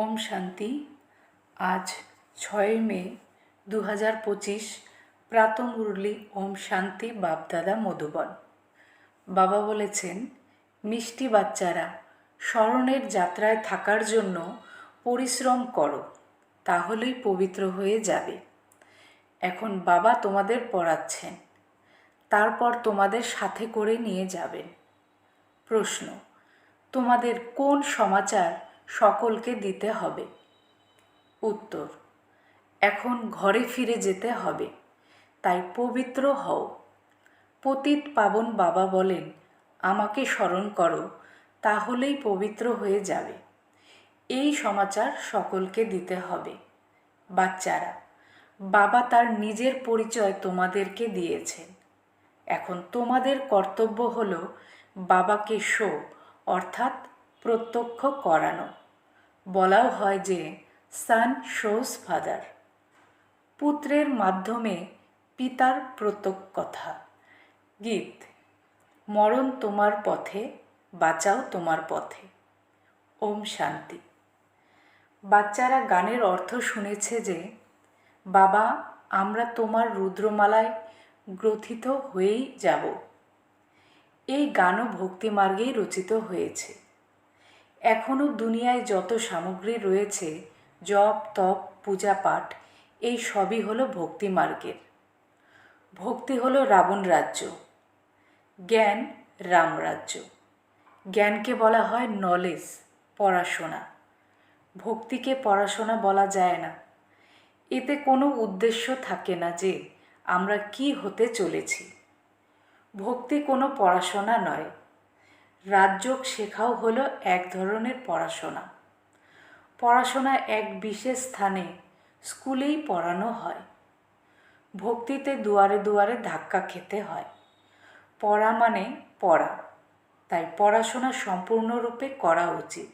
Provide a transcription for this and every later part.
ওম শান্তি। আজ ছয় মে দু হাজার পঁচিশ প্রাত মুরলি ওম শান্তি বাপদাদা মধুবন। বাবা বলেছেন, মিষ্টি বাচ্চারা, স্মরণের যাত্রায় থাকার জন্য পরিশ্রম করো, তাহলেই পবিত্র হয়ে যাবে। এখন বাবা তোমাদের পড়াচ্ছেন, তারপর তোমাদের সাথে করে নিয়ে যাবেন। প্রশ্ন, তোমাদের কোন সমাচার সকলকে দিতে হবে। উত্তর, এখন ঘরে ফিরে যেতে হবে। তাই পবিত্র হও। পতিত পাবন বাবা বলেন, আমাকে স্মরণ করো, তাহলেই পবিত্র হয়ে যাবে এই সমাচার সকলকে দিতে হবে। বাচ্চারা, বাবা তার নিজের পরিচয় তোমাদেরকে দিয়েছেন। এখন তোমাদের কর্তব্য হল বাবাকে শো, অর্থাৎ প্রত্যক্ষ করানো। বলাও হয় যে, সান শোস ফাদার। পুত্রের মাধ্যমে পিতার প্রত্যক কথা গীত, মরণ তোমার পথে, বাঁচাও তোমার পথে। ওম শান্তি। বাচ্চারা গানের অর্থ শুনেছে যে, বাবা, আমরা তোমার রুদ্রমালায় গ্রথিত হয়েই যাব। এই গানও ভক্তিমার্গেই রচিত হয়েছে। এখনও দুনিয়ায় যত সামগ্রী রয়েছে, জপ, তপ, পূজা পাঠ, এই সবই হলো ভক্তি ভক্তিমার্গের ভক্তি হলো রাবণ রাজ্য। জ্ঞান রামরাজ্য জ্ঞানকে বলা হয় নলেজ, পড়াশোনা। ভক্তিকে পড়াশোনা বলা যায় না। এতে কোনো উদ্দেশ্য থাকে না যে আমরা কি হতে চলেছি। ভক্তি কোনো পড়াশোনা নয় রাজযোগ শেখাও হলো এক ধরনের পড়াশোনা। পড়াশোনা এক বিশেষ স্থানে স্কুলেই পড়ানো হয়। ভক্তিতে দুয়ারে দুয়ারে ধাক্কা খেতে হয়। পড়া মানে পড়া, তাই পড়াশোনা সম্পূর্ণরূপে করা উচিত।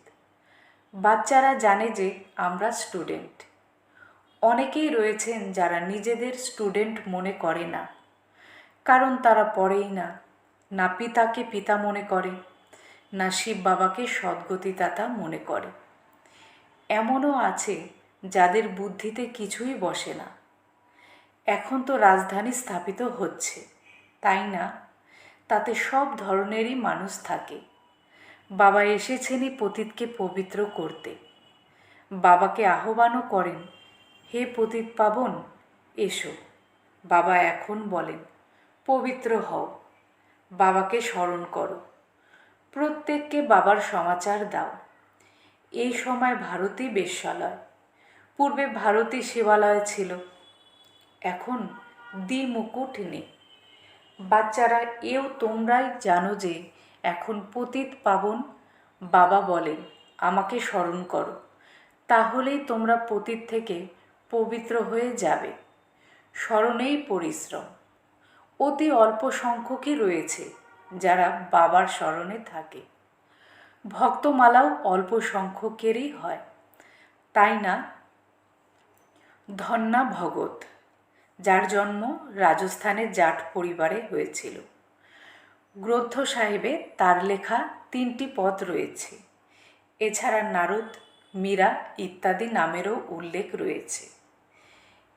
বাচ্চারা জানে যে আমরা স্টুডেন্ট। অনেকেই রয়েছেন যারা নিজেদের স্টুডেন্ট মনে করে না, কারণ তারা পড়েই না। না পিতাকে পিতা মনে করে না শিব বাবাকে সদ্গতিদাতা মনে করে। এমনও আছে যাদের বুদ্ধিতে কিছুই বসে না। এখন তো রাজধানী স্থাপিত হচ্ছে, তাই না? তাতে সব ধরনেরই মানুষ থাকে। বাবা এসেছেনই পতীতকে পবিত্র করতে। বাবাকে আহ্বানও করেন, হে পতিত পাবন, এসো। বাবা এখন বলেন, পবিত্র হও। বাবাকে স্মরণ করো। প্রত্যেককে বাবার সমাচার দাও। এই সময় ভারতী বেশ্যালয়। পূর্বে ভারতী সেবালয় ছিল। এখন দ্বি মুকুট নেই। বাচ্চারা এও তোমরাই জানো যে এখন পতিত পাবন বাবা বলেন, আমাকে স্মরণ করো। তাহলেই তোমরা পতিত থেকে পবিত্র হয়ে যাবে। স্মরণেই পরিশ্রম। অতি অল্প সংখ্যকই রয়েছে। যারা বাবার স্মরণে থাকে। ভক্তমালাও অল্প সংখ্যকেরই হয়। তাই না? ধন্যা ভগত, যার জন্ম রাজস্থানের জাট পরিবারে হয়েছিল। গ্রন্থ সাহেবে তার লেখা তিনটি পদ রয়েছে। এছাড়া নারদ, মীরা ইত্যাদি নামেরও উল্লেখ রয়েছে।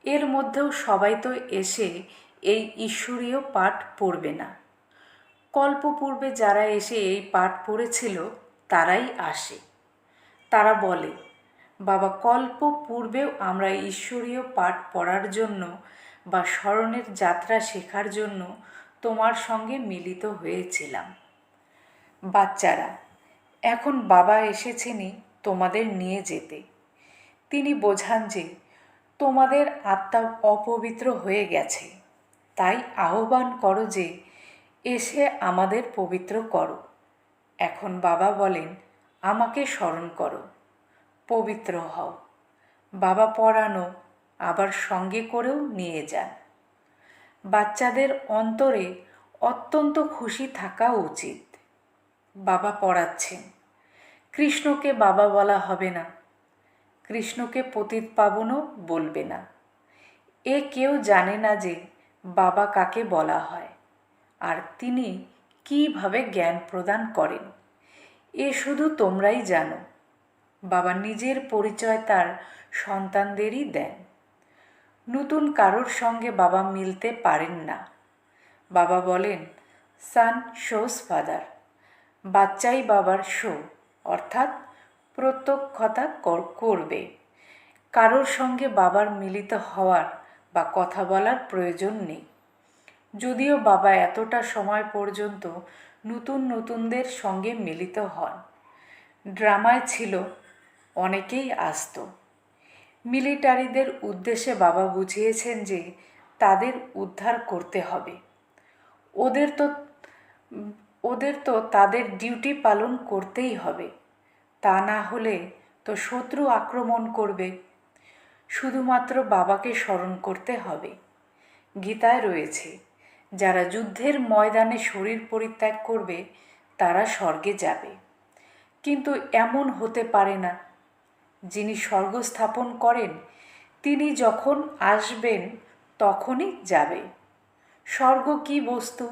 এর মধ্যেও সবাই তো এসে এই ঈশ্বরীয় পাঠ পড়বে না। কল্পপূর্বে যারা এসে এই পাঠ পড়েছিল, তারাই আসে। তারা বলে, বাবা, কল্প পূর্বেও আমরা ঈশ্বরীয় পাঠ পড়ার জন্য বা স্মরণের যাত্রা শেখার জন্য তোমার সঙ্গে মিলিত হয়েছিলাম। বাচ্চারা, এখন বাবা এসেছেনই তোমাদের নিয়ে যেতে। তিনি বোঝান যে, তোমাদের আত্মা অপবিত্র হয়ে গেছে। তাই আহ্বান করো যে এসে আমাদের পবিত্র করো। এখন বাবা বলেন, আমাকে স্মরণ করো। পবিত্র হও। বাবা পড়ানো আবার সঙ্গে করেও নিয়ে যান। বাচ্চাদের অন্তরে অত্যন্ত খুশি থাকা উচিত। বাবা পড়াচ্ছেন। কৃষ্ণকে বাবা বলা হবে না। কৃষ্ণকে পতিত পাবনও বলবে না। এ কেউ জানে না যে বাবা কাকে বলা হয়। আর তিনি কীভাবে জ্ঞান প্রদান করেন? এ শুধু তোমরাই জানো। বাবা নিজের পরিচয় তার সন্তানদেরই দেন। নতুন কারোর সঙ্গে বাবা মিলতে পারেন না। বাবা বলেন, সান শোস ফাদার। বাচ্চাই বাবার শো, অর্থাৎ প্রত্যক্ষতা করবে। কারোর সঙ্গে বাবার মিলিত হওয়ার বা কথা বলার প্রয়োজন নেই। যদিও বাবা এতটা সময় পর্যন্ত নতুন নতুনদের সঙ্গে মিলিত হন। ড্রামায় ছিল, অনেকেই আসত। মিলিটারিদের উদ্দেশ্যে বাবা বুঝিয়েছেন যে তাদের উদ্ধার করতে হবে। ওদের তো ওদের তো তাদের ডিউটি পালন করতেই হবে। তা না হলে তো শত্রু আক্রমণ করবে। শুধুমাত্র বাবাকে স্মরণ করতে হবে। গীতায় রয়েছে যারা যুদ্ধের ময়দানে শরীর পরিত্যাগ করবে, তারা স্বর্গে যাবে। কিন্তু এমন হতে পারে না। যিনি স্বর্গ স্থাপন করেন, তিনি যখন আসবেন, তখনই যাবে। স্বর্গ কি বস্তু,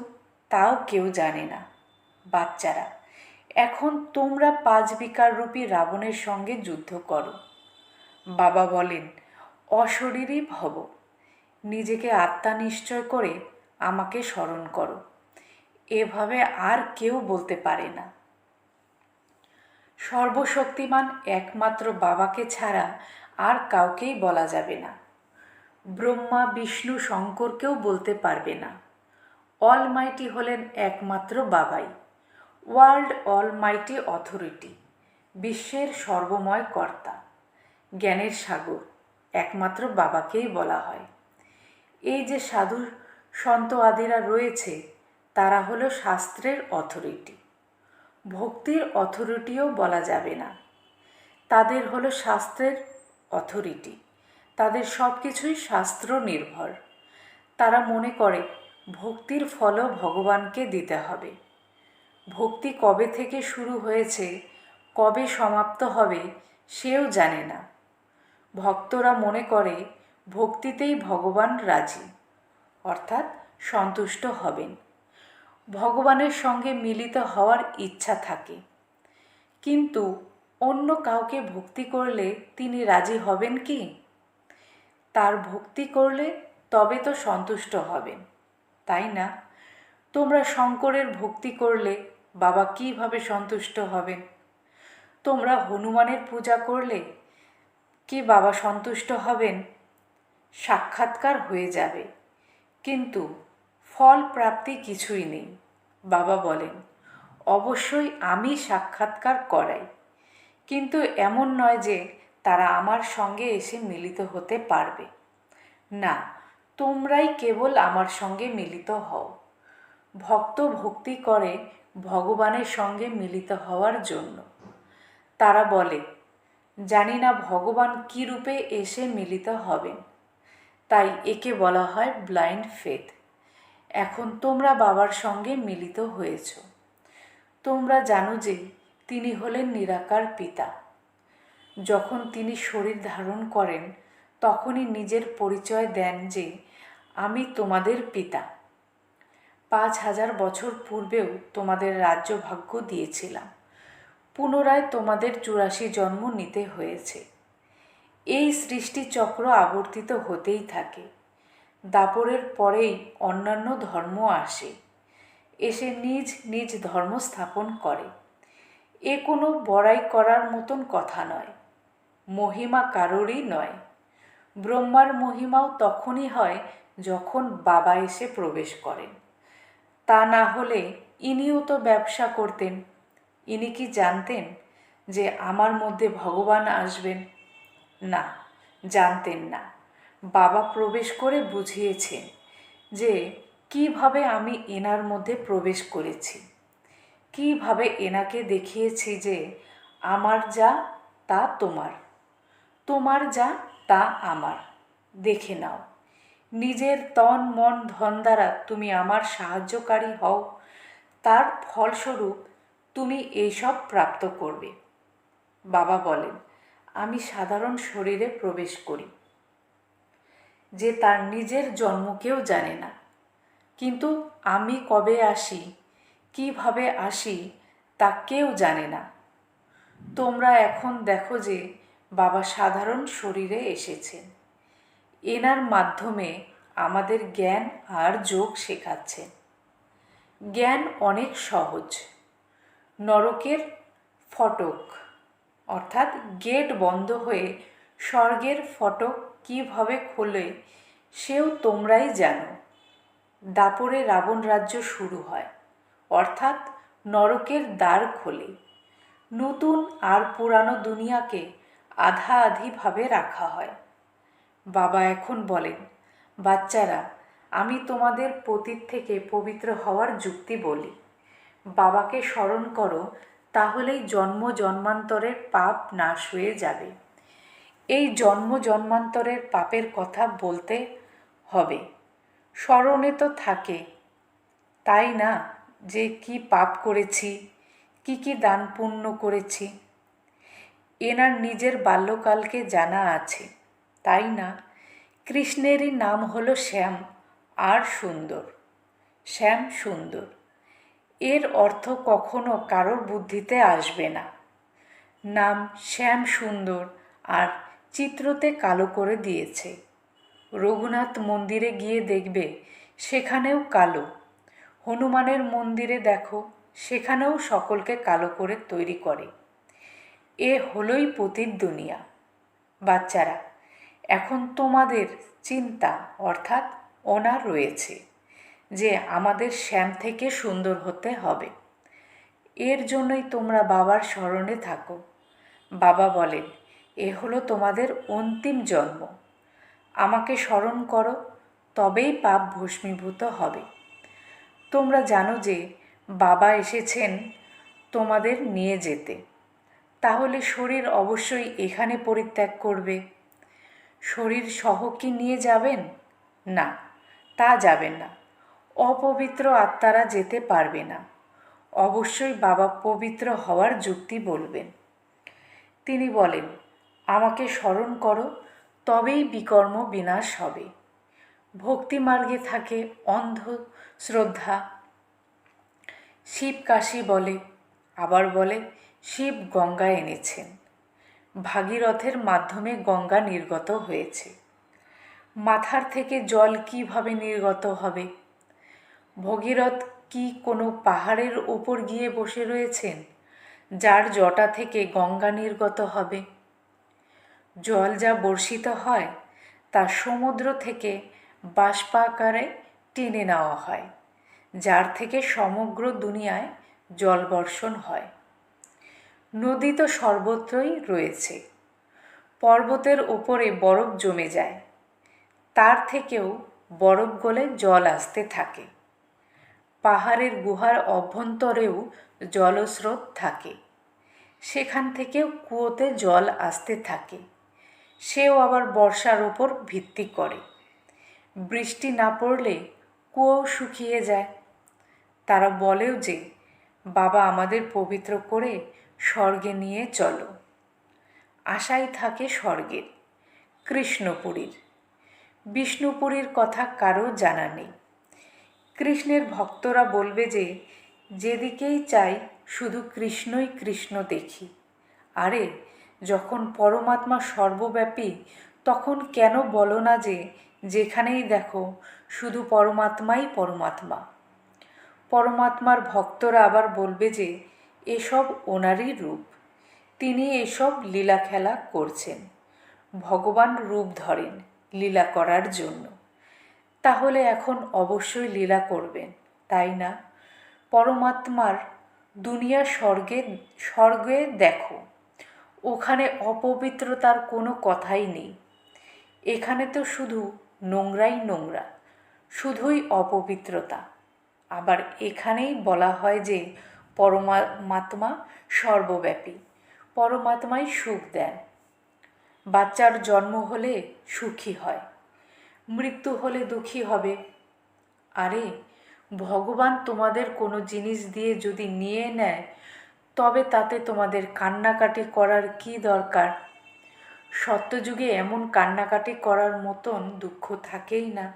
তাও কেউ জানে না। বাচ্চারা, এখন তোমরা পাঁচ বিকার রূপী রাবণের সঙ্গে যুদ্ধ করো। বাবা বলেন অশরীরই ভব। নিজেকে আত্মা নিশ্চয় করে আমাকে স্মরণ করো। এভাবে আর কেউ বলতে পারে না। সর্বশক্তিমান একমাত্র বাবাকে ছাড়া আর কাউকেই বলা যাবে না। ব্রহ্মা, বিষ্ণু শঙ্করকেও বলতে পারবে না। অলমাইটি হলেন একমাত্র বাবাই। ওয়ার্ল্ড অলমাইটি অথরিটি, বিশ্বের সর্বময় কর্তা। জ্ঞানের সাগর, একমাত্র বাবাকেই বলা হয়। এই যে সাধু সন্ত আদিরা রয়েছে, তারা হলো শাস্ত্রের অথরিটি ভক্তির অথরিটিও বলা যাবে না। তাদের হলো শাস্ত্রের অথরিটি তাদের সব কিছুই শাস্ত্র নির্ভর তারা মনে করে, ভক্তির ফলও ভগবানকে দিতে হবে। ভক্তি কবে থেকে শুরু হয়েছে, কবে সমাপ্ত হবে, সেও জানে না। ভক্তরা মনে করে, ভক্তিতেই ভগবান রাজি। অর্থাৎ সন্তুষ্ট হবেন। ভগবানের সঙ্গে মিলিত হওয়ার ইচ্ছা থাকে। কিন্তু অন্য কাউকে ভক্তি করলে তিনি রাজি হবেন কি? তার ভক্তি করলে তবে তো সন্তুষ্ট হবেন, তাই না? তোমরা শঙ্করের ভক্তি করলে বাবা কীভাবে সন্তুষ্ট হবেন? তোমরা হনুমানের পূজা করলে কি বাবা সন্তুষ্ট হবেন? সাক্ষাৎকার হয়ে যাবে। কিন্তু ফল প্রাপ্তি কিছুই নেই। বাবা বলেন, অবশ্যই আমি সাক্ষাৎকার করাই। কিন্তু এমন নয় যে তারা আমার সঙ্গে এসে মিলিত হতে পারবে। না, তোমরাই কেবল আমার সঙ্গে মিলিত হও। ভক্ত ভক্তি করে ভগবানের সঙ্গে মিলিত হওয়ার জন্য। তারা বলে, জানি না ভগবান কী রূপে এসে মিলিত হবেন। তাই একে বলা হয় ব্লাইন্ড ফেথ। এখন তোমরা বাবার সঙ্গে মিলিত হয়েছ। তোমরা জানো যে তিনি হলেন নিরাকার পিতা। যখন তিনি শরীর ধারণ করেন, তখনই নিজের পরিচয় দেন যে আমি তোমাদের পিতা। পাঁচ হাজার বছর পূর্বেও তোমাদের রাজ্য ভাগ্য দিয়েছিলাম। পুনরায় তোমাদের চুরাশি জন্ম নিতে হয়েছে। এই সৃষ্টিচক্র আবর্তিত হতেই থাকে। দাপরের পরেই অন্যান্য ধর্ম আসে। এসে নিজ নিজ ধর্ম স্থাপন করে। এ কোনো বড়াই করার মতন কথা নয়। মহিমা কারোরই নয়। ব্রহ্মার মহিমাও তখনই হয় যখন বাবা এসে প্রবেশ করেন। তা না হলে ইনিও তো ব্যবসা করতেন। ইনি কি জানতেন যে আমার মধ্যে ভগবান আসবেন? না, জানতেন না। বাবা প্রবেশ করে বুঝিয়েছেন যে কীভাবে আমি এনার মধ্যে প্রবেশ করেছি। কীভাবে এনাকে দেখিয়েছি যে আমার যা, তা তোমার। তোমার যা, তা আমার। দেখে নাও, নিজের তন, মন, ধন দ্বারা তুমি আমার সাহায্যকারী হও। তার ফলস্বরূপ তুমি এইসব প্রাপ্ত করবে। বাবা বলেন আমি সাধারণ শরীরে প্রবেশ করি। যে তার নিজের জন্ম কেউ জানে না। কিন্তু আমি কবে আসি, কীভাবে আসি, তা কেউ জানে না। তোমরা এখন দেখো যে বাবা সাধারণ শরীরে এসেছেন এনার মাধ্যমে আমাদের জ্ঞান আর যোগ শেখাচ্ছেন জ্ঞান অনেক সহজ। নরকের ফটক। অর্থাৎ গেট বন্ধ হয়ে স্বর্গের ফটক কীভাবে খোলে সেও তোমরাই জানো। দাপরে রাবণ রাজ্য শুরু হয়, অর্থাৎ নরকের দ্বার খোলে। নতুন আর পুরানো দুনিয়াকে আধা আধিভাবে রাখা হয়। বাবা এখন বলেন, বাচ্চারা, আমি তোমাদের পতীত থেকে পবিত্র হওয়ার যুক্তি বলি। বাবাকে স্মরণ করো তাহলেই জন্ম জন্মান্তরের পাপ নাশ হয়ে যাবে। এই জন্ম জন্মান্তরের পাপের কথা বলতে হবে। স্মরণে তো থাকে। তাই না? যে কি পাপ করেছি? কি কি দান পুণ্য করেছি? এনার নিজের বাল্যকালকে জানা আছে। তাই না? কৃষ্ণেরই নাম হলো শ্যাম, আর সুন্দর। শ্যাম সুন্দর। এর অর্থ কখনো কারোর বুদ্ধিতে আসবে না। নাম শ্যাম সুন্দর আর চিত্রতে কালো করে দিয়েছে। রঘুনাথ মন্দিরে গিয়ে দেখবে সেখানেও কালো। হনুমানের মন্দিরে দেখো, সেখানেও সকলকে কালো করে তৈরি করে। এ হলোই পতির দুনিয়া। বাচ্চারা, এখন তোমাদের চিন্তা অর্থাৎ ওনার রয়েছে। যে আমাদের শ্যাম থেকে সুন্দর হতে হবে। এর জন্যই তোমরা বাবার স্মরণে থাকো। বাবা বলেন, এ হলো তোমাদের অন্তিম জন্ম। আমাকে স্মরণ করো, তবেই পাপ ভস্মীভূত হবে। তোমরা জানো যে বাবা এসেছেন তোমাদের নিয়ে যেতে। তাহলে শরীর অবশ্যই এখানে পরিত্যাগ করবে। শরীর সহ কি নিয়ে যাবেন? না, তা যাবেন না। অপবিত্র আত্মারা যেতে পারবে না। অবশ্যই বাবা পবিত্র হওয়ার যুক্তি বলবেন। তিনি বলেন, আমাকে স্মরণ করো, তবেই বিকর্ম বিনাশ হবে। ভক্তিমার্গে থাকে অন্ধ শ্রদ্ধা। শিব কাশী বলে, আবার বলে, শিব গঙ্গা এনেছেন। ভাগীরথের মাধ্যমে গঙ্গা নির্গত হয়েছে। মাথার থেকে জল কীভাবে নির্গত হবে? ভগীরথ কি কোনো পাহাড়ের ওপর গিয়ে বসে রয়েছেন, যার জটা থেকে গঙ্গা নির্গত হবে? জল যা বর্ষিত হয়, তা সমুদ্র থেকে বাষ্পাকারে টেনে নেওয়া হয়, যার থেকে সমগ্র দুনিয়ায় জল বর্ষণ হয়। নদী তো সর্বত্রই রয়েছে, পর্বতের ওপরে বরফ জমে যায়, তার থেকেও বরফ গলে জল আসতে থাকে। পাহাড়ের গুহার অভ্যন্তরেও জলস্রোত থাকে। সেখান থেকেও কুয়োতে জল আসতে থাকে। সেও আবার বর্ষার ওপর ভিত্তি করে। বৃষ্টি না পড়লে কুয়ো শুকিয়ে যায়। তারা বলেও যে, বাবা আমাদের পবিত্র করে স্বর্গে নিয়ে চলো। আশাই থাকে স্বর্গের, কৃষ্ণপুরীর। বিষ্ণুপুরীর কথা কারও জানা নেই। কৃষ্ণের ভক্তরা বলবে যে, যেদিকেই চাই, শুধু কৃষ্ণই কৃষ্ণ দেখি। আরে, যখন পরমাত্মা সর্বব্যাপী, তখন কেন বলো না যে, যেখানেই দেখো, শুধু পরমাত্মাই পরমাত্মা? পরমাত্মার ভক্তরা আবার বলবে যে, এসব ওনারই রূপ। তিনি এসব লীলা খেলা করছেন। ভগবান রূপ ধরেন লীলা করার জন্য। তাহলে এখন অবশ্যই লীলা করবেন, তাই না? পরমাত্মার দুনিয়া স্বর্গে স্বর্গে দেখো, ওখানে অপবিত্রতার কোনো কথাই নেই। এখানে তো শুধু নোংরাই নোংরা, শুধুই অপবিত্রতা। আবার এখানেই বলা হয় যে পরমাত্মা সর্বব্যাপী, পরমাত্মাই সুখ দেন। বাচ্চার জন্ম হলে সুখী হয়। মৃত্যু হলে দুঃখী হবে। আরে, ভগবান তোমাদের কোনো জিনিস দিয়ে যদি নিয়ে নেয়, তবে তাতে তোমাদের কান্নাকাটি করার কি দরকার? সত্যযুগে এমন কান্নাকাটি করার মতন দুঃখ থাকেই না।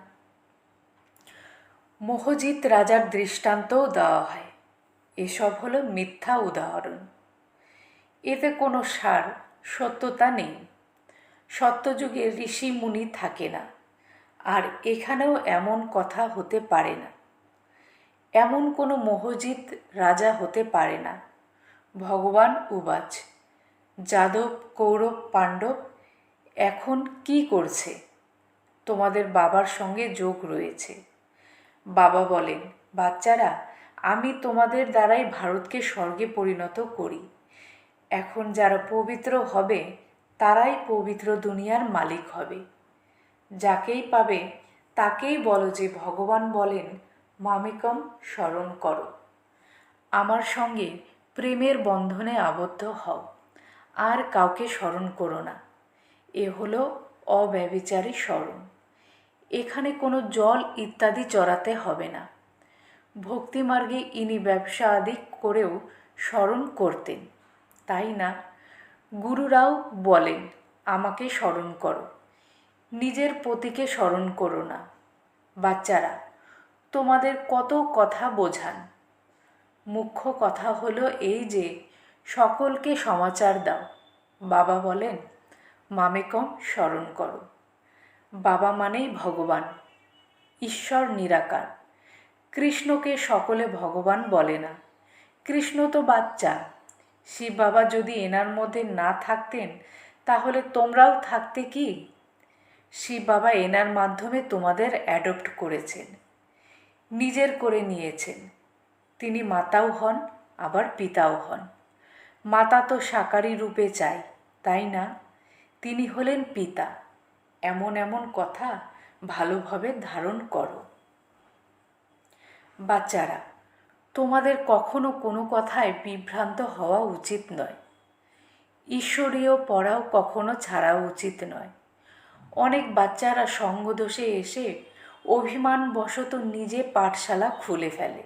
মোহজিৎ রাজার দৃষ্টান্তও দেওয়া হয়। এসব হলো মিথ্যা উদাহরণ। এতে কোনো সার, সত্যতা নেই। সত্যযুগে ঋষি মুনি থাকে না। আর এখানেও এমন কথা হতে পারে না। এমন কোনো মহজিদ রাজা হতে পারে না। ভগবান উবাচ, যাদব, কৌরব, পাণ্ডব, এখন কি করছে? তোমাদের বাবার সঙ্গে যোগ রয়েছে। বাবা বলেন, বাচ্চারা, আমি তোমাদের দ্বারাই ভারতকে স্বর্গে পরিণত করি। এখন যারা পবিত্র হবে, তারাই পবিত্র দুনিয়ার মালিক হবে। যাকেই পাবে, তাকেই বলো যে ভগবান বলেন, মামিকম স্মরণ করো। আমার সঙ্গে প্রেমের বন্ধনে আবদ্ধ হও, আর কাউকে স্মরণ করো না। এ হলো অব্যবিচারী স্মরণ এখানে কোনো জল ইত্যাদি চড়াতে হবে না। ভক্তিমার্গে ইনি ব্যবসা আদি করেও স্মরণ করতেন। তাই না? গুরুরাও বলেন, আমাকে স্মরণ করো। নিজের পতিকে স্মরণ করো না। বাচ্চারা, তোমাদের কত কথা বোঝান। মুখ্য কথা হলো এই যে, সকলকে সমাচার দাও। বাবা বলেন, মামেকম স্মরণ করো। বাবা মানেই ভগবান। ঈশ্বর নিরাকার। কৃষ্ণকে সকলে ভগবান বলে না। কৃষ্ণ তো বাচ্চা। শিব বাবা যদি এনার মধ্যে না থাকতেন, তাহলে তোমরাও থাকতে কি? শিব বাবা এনার মাধ্যমে তোমাদের অ্যাডপ্ট করেছেন। নিজের করে নিয়েছেন। তিনি মাতাও হন, আবার পিতাও হন। মাতা তো সাকারী রূপে চাই, তাই না? তিনি হলেন পিতা। এমন এমন কথা ভালোভাবে ধারণ করো। বাচ্চারা, তোমাদের কখনো কোনো কথায় বিভ্রান্ত হওয়া উচিত নয়। ঈশ্বরীয় পড়াও কখনো ছাড়া উচিত নয়। অনেক বাচ্চারা সঙ্গদোষে এসে অভিমানবশত নিজে পাঠশালা খুলে ফেলে।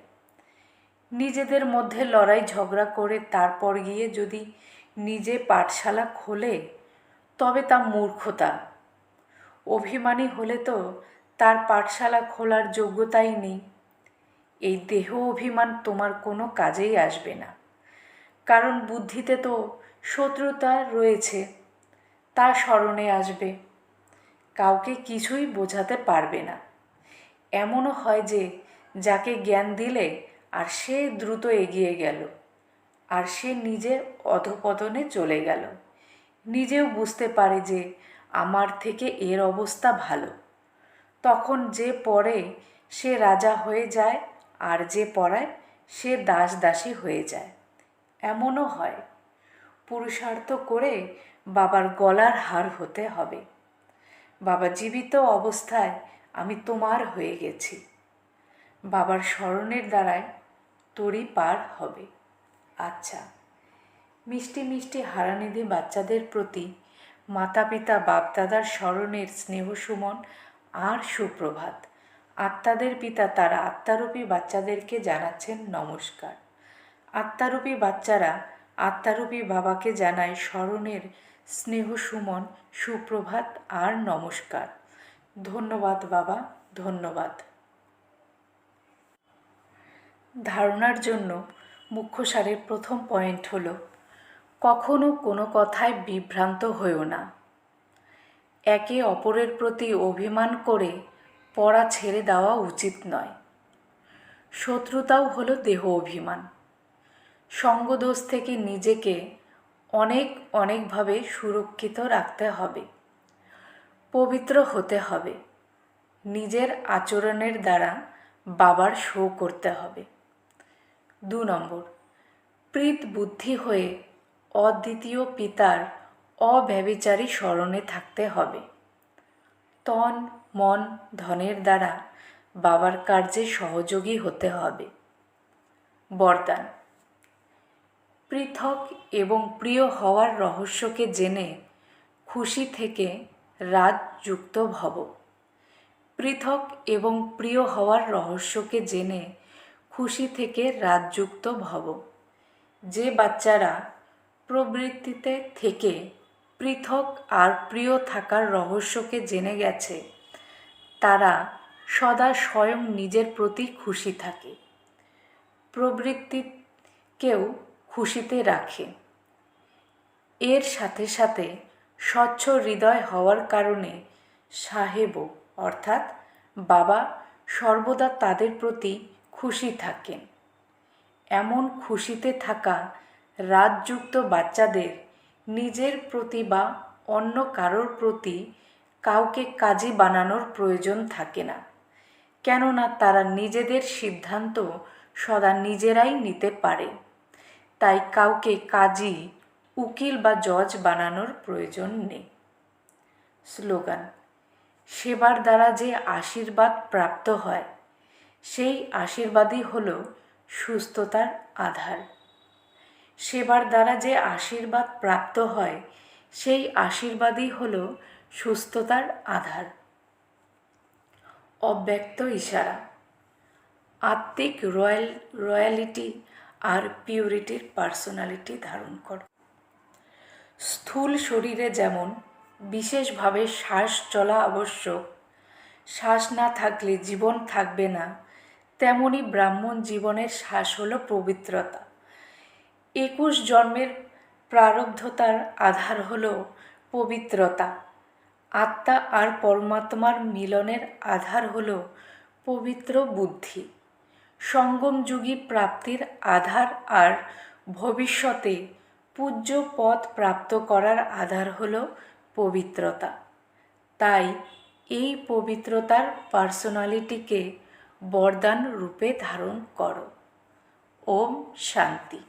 নিজেদের মধ্যে লড়াই ঝগড়া করে তারপর গিয়ে যদি নিজে পাঠশালা খোলে, তবে তা মূর্খতা। অভিমানী হলে তো তার পাঠশালা খোলার যোগ্যতাই নেই। এই দেহ অভিমান তোমার কোনো কাজেই আসবে না। কারণ বুদ্ধিতে তো শত্রুতা রয়েছে, তা স্মরণে আসবে। কাউকে কিছুই বোঝাতে পারবে না। এমনও হয় যে, যাকে জ্ঞান দিলে আর সে দ্রুত এগিয়ে গেল, আর সে নিজে অধপতনে চলে গেল। নিজেও বুঝতে পারে যে, আমার থেকে এর অবস্থা ভালো। তখন যে পড়ে সে রাজা হয়ে যায় আর যে পড়ায় সে দাস দাসী হয়ে যায়। এমনও হয়। পুরুষার্থ করে বাবার গলার হার হতে হবে। বাবা জীবিত অবস্থায় আমি তোমার হয়ে গেছি। বাবার স্মরণের দ্বারায় তরি পার হবে। আচ্ছা মিষ্টি মিষ্টি হারানিধি বাচ্চাদের প্রতি মাতা পিতা বাপদাদার স্মরণের স্নেহ সুমন আর সুপ্রভাত। আত্মাদের পিতা তারা আত্মারূপী বাচ্চাদেরকে জানাচ্ছেন নমস্কার। আত্মারূপী বাচ্চারা আত্মারূপী বাবাকে জানায় স্মরণের স্নেহ সুমন, সুপ্রভাত আর নমস্কার। ধন্যবাদ বাবা, ধন্যবাদ। ধারণার জন্য মুখ্য সারের প্রথম পয়েন্ট হলো, কখনো কোনো কথায় বিভ্রান্ত হয়েও না। একে অপরের প্রতি অভিমান করে পড়া ছেড়ে দেওয়া উচিত নয়। শত্রুতাও হলো দেহ অভিমান। সঙ্গদোষ থেকে নিজেকে অনেক অনেকভাবে সুরক্ষিত রাখতে হবে। পবিত্র হতে হবে। নিজের আচরণের দ্বারা বাবার শো করতে হবে। দু নম্বর, প্রীত বুদ্ধি হয়ে অদ্বিতীয় পিতার অব্যবিচারী স্মরণে থাকতে হবে। তন, মন, ধনের দ্বারা বাবার কার্যে সহযোগী হতে হবে। বরদান পৃথক এবং প্রিয় হওয়ার রহস্যকে জেনে খুশি থেকে রাত যুক্ত ভব। পৃথক এবং প্রিয় হওয়ার রহস্যকে জেনে খুশি থেকে রাতযুক্ত ভব। যে বাচ্চারা প্রবৃত্তিতে থেকে পৃথক আর প্রিয় থাকার রহস্যকে জেনে গেছে, তারা সদা স্বয়ং নিজের প্রতি খুশি থাকে। প্রবৃত্তিকেও খুশিতে রাখে। এর সাথে সাথে স্বচ্ছ হৃদয় হওয়ার কারণে সাহেবও অর্থাৎ বাবা সর্বদা তাদের প্রতি খুশি থাকেন। এমন খুশিতে থাকা রাতযুক্ত বাচ্চাদের নিজের প্রতি বা অন্য কারোর প্রতি কাউকে কাজী বানানোর প্রয়োজন থাকে না। কেননা তারা নিজেদের সিদ্ধান্ত সদা নিজেরাই নিতে পারে। তাই কাউকে কাজী, উকিল বা জজ বানানোর প্রয়োজন নেই। স্লোগান, সেবার দ্বারা যে আশীর্বাদ প্রাপ্ত হয়, সেই আশীর্বাদই হল সুস্থতার আধার। সেবার দ্বারা যে আশীর্বাদ প্রাপ্ত হয়, সেই আশীর্বাদই হল সুস্থতার আধার। অব্যক্ত ইশারা, আত্মিক রয়্যাল, রয়্যালিটি আর পিউরিটির পার্সোনালিটি ধারণ করো। স্থূল শরীরে যেমন বিশেষভাবে শ্বাস চলা আবশ্যক, শ্বাস না থাকলে জীবন থাকবে না, তেমনি ব্রাহ্মণ জীবনের শ্বাস হল পবিত্রতা। একুশ জন্মের প্রারব্ধতার আধার হল পবিত্রতা। আত্মা আর পরমাত্মার মিলনের আধার হল পবিত্র বুদ্ধি। সঙ্গমযুগী প্রাপ্তির আধার আর ভবিষ্যতে পূজ্য পদ প্রাপ্ত করার আধার হল পবিত্রতা। তাই এই পবিত্রতার পার্সোনালিটিকে বরদান রূপে ধারণ করো। ওম শান্তি।